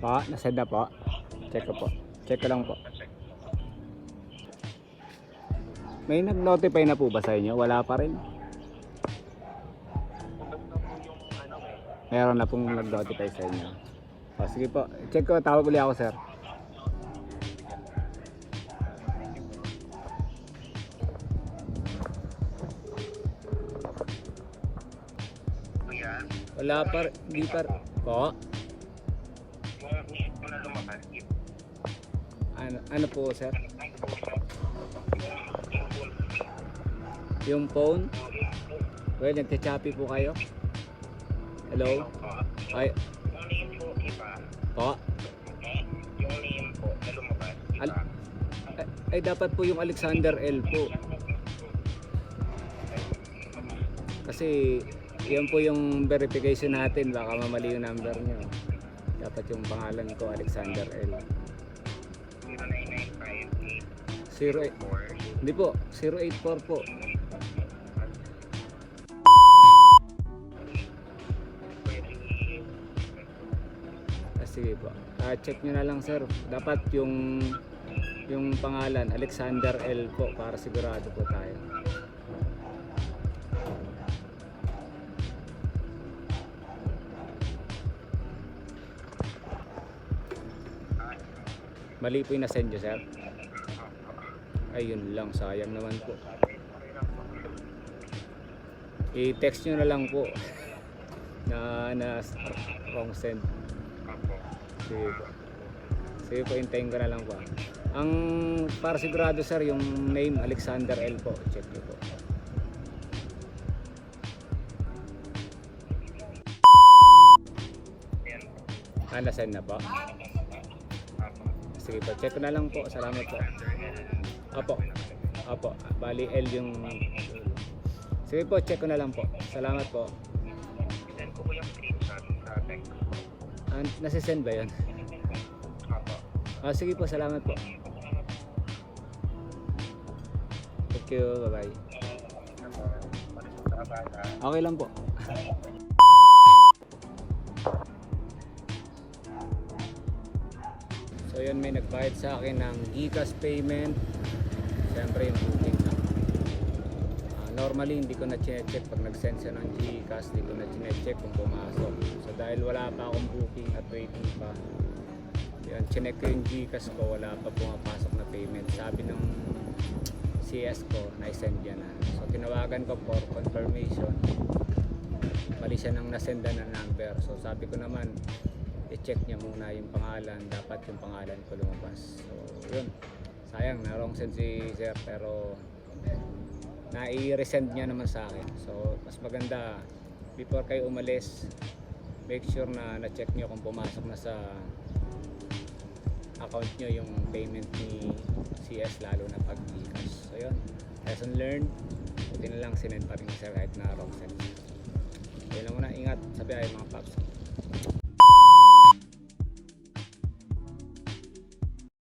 Pa, nasend na po. Check ko po. Check ko lang po. May nag-notify na po ba sa inyo? Wala pa rin. Meron na pong nag-notify sa inyo. O, sige po. Check ko. Tawag uli ako, sir. Wala pa. Di pa. Po. Ano, ano po, sir? Yung phone? Well, nagte-choppy po kayo? Hello? Ay, Yung name po, iba. po. Yung name po lumabas, iba. Al- Ay, ay, dapat po yung Alexander L po. Kasi yan po yung verification natin. Baka mamali yung number nyo. Dapat yung pangalan ko, Alexander L. 0995 08, hindi po, 084 po. Ah, sige po. Ah, check nyo na lang sir. Dapat yung yung pangalan, Alexander L po para sigurado po tayo. Mali po yung nasend nyo sir. Ayun lang, sayang naman po. I-text nyo na lang po na, na wrong send. Sige po. Sige po, hintayin ko na lang po. Ang para sigurado sir, yung name Alexander L po. Check nyo po. Ah, na-send na po. Sige po, check ko na lang po. Salamat po. Apo. Apo. Bali L yung... Sige po, check ko na lang po. Salamat po. Send ko po yung screenshot sa text. Ah, nasisend ba yun? Apo. Ah, sige po, salamat po. Thank you, bye-bye. Okay lang po. So yun, may nagbayad sa akin ng GCash payment. Siyempre yung booking na. Ah, normally hindi ko na check pag nag-send siya ng GCash, hindi ko na check kung pumasok. So dahil wala pa akong booking at waiting pa, yun, chinek ko yung GCash ko, wala pa pumapasok na payment. Sabi ng CS ko, na-send niya na. So tinawagan ko for confirmation. Mali siya nang nasenda na number. So sabi ko naman, i-check niya muna yung pangalan. Dapat yung pangalan ko lumabas. So yun. Sayang, na wrong send si sir. Pero na-resend niya naman sa akin. So mas maganda, before kayo umalis, make sure na na-check niyo kung pumasok na sa account nyo yung payment ni CS lalo na pag Gcash. So yun, lesson learned. Buti na lang sinend pa rin sir kahit na wrong send. Kaya lang muna, ingat sa biyahe mga paps.